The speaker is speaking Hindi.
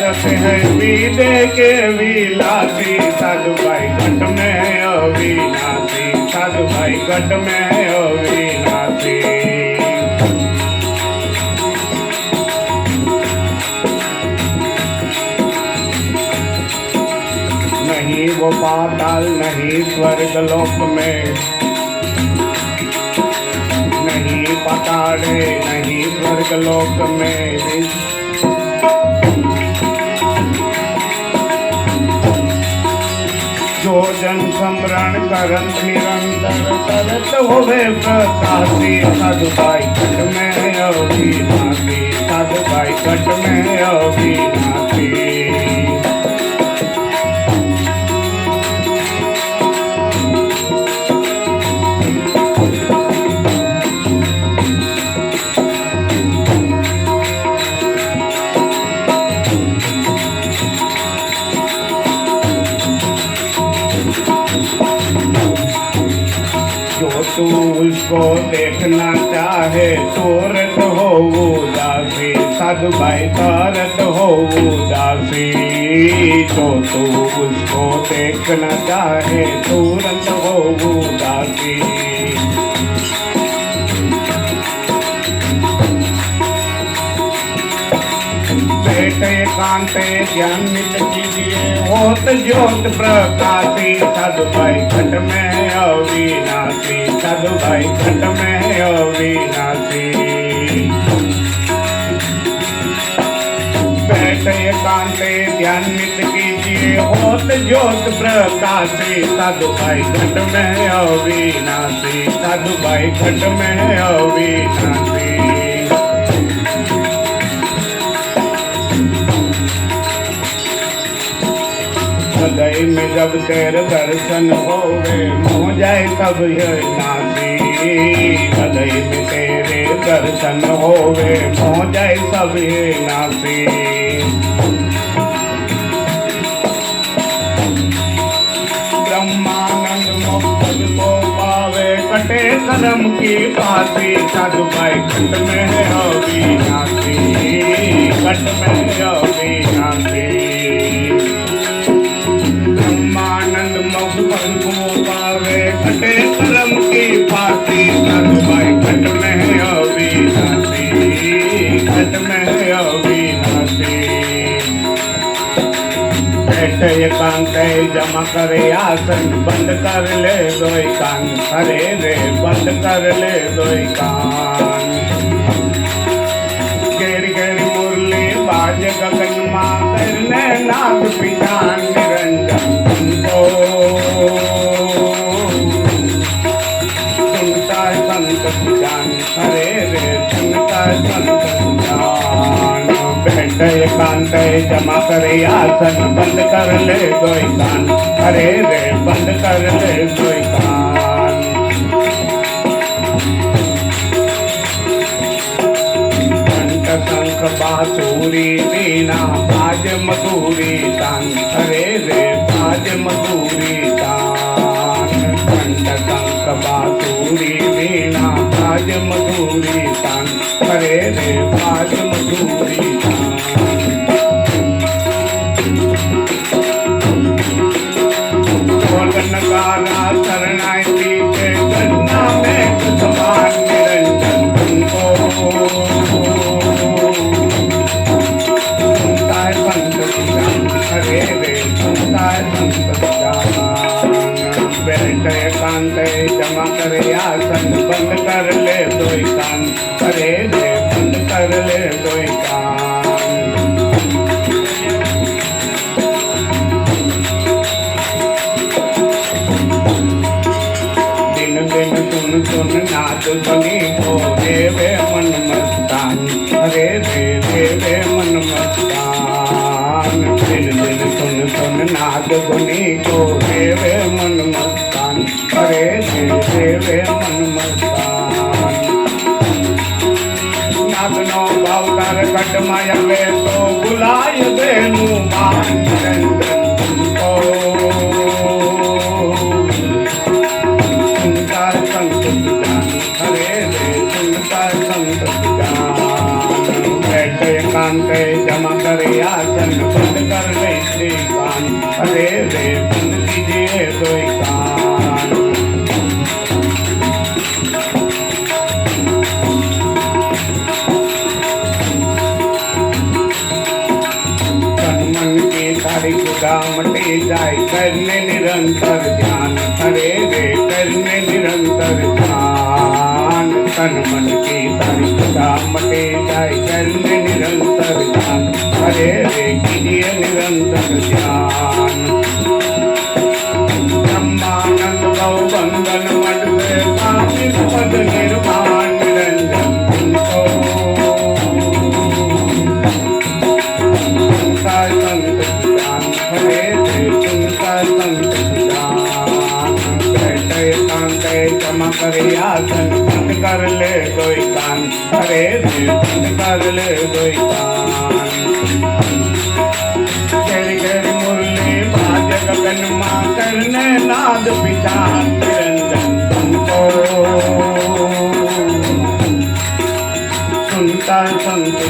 कहते हैं विदे के विलासी साधु भाई घट में। अविनाशी साधु भाई घट में अविनाशी नहीं वो पाताल, नहीं स्वर्ग लोक में। नहीं पताड़े नहीं स्वर्ग लोक में। जो सम्रण करन निरंतर। करत होवे प्रकाशी सद भाई, कट में अभी अविनाशी सद भाई, कट में अभी जो तू उसको देखना चाहे, सूरत हो उदासी साधु भाई तारत हो उदासी तो तू उसको देखना चाहे, सूरत हो उदासी बैठे कांते ज्ञान नित कीजिए, होत ज्योत प्रकाशी साधु भाई घट में अविनाशी होत ज्योत प्रकाशी साधु भाई घट में अविनाशी साधु भाई घट में अविनाशी हृदय में जब तेर दर्शन होवे हो जाए सब ये नासी हृदय में तेरे दर्शन होवे हो जाए सब ये नासी पावे कलम की बाती साधु भाई खंड में है अविनाशी कट में है बैठे एकांत जमा करे आसन बंद कर ले दो कान अरे रे बंद कर ले दो करे आसन बंद कर ले दो कान हरे रे, बंद कर ले दो कान कंठ शंख बांसुरी वीणा बाज मधुरी तान हरे रे, बाज मधुरी तान कंठ शंख बांसुरी वीणा बाज मधुरी तान हरे रे, बाज मधुरी बैठ एकांत जमा करे आसन बंद कर ले दो कान। हरे रे, बंद कर ले दो कान। दिन दिन सुन सुन नाच बनी हो रे वे मन मस्तान। हरे रे रे वे मन मस्तान। दिन दिन सुन सुन नाच बनी हो रे रे रे वे मन मस्तान नागनो भावतार कट माया वे तो बुलाय बेनु खुदा मटे जाए करने निरंतर ध्यान हरे रे, करने निरंतर ध्यान। तन मन की सारी खुदा मटे जाए करने निरंतर ध्यान हरे रे, कीजिए निरंतर ध्यान। ब्रह्मानंद बंधन मद से कामित पद कर ले कोई कान हरे रे बंद कर ले कोई कान। घेर घेर मुरली बाज गगन माँ करने नाद विचार निरंजन तुमको। सुनता संत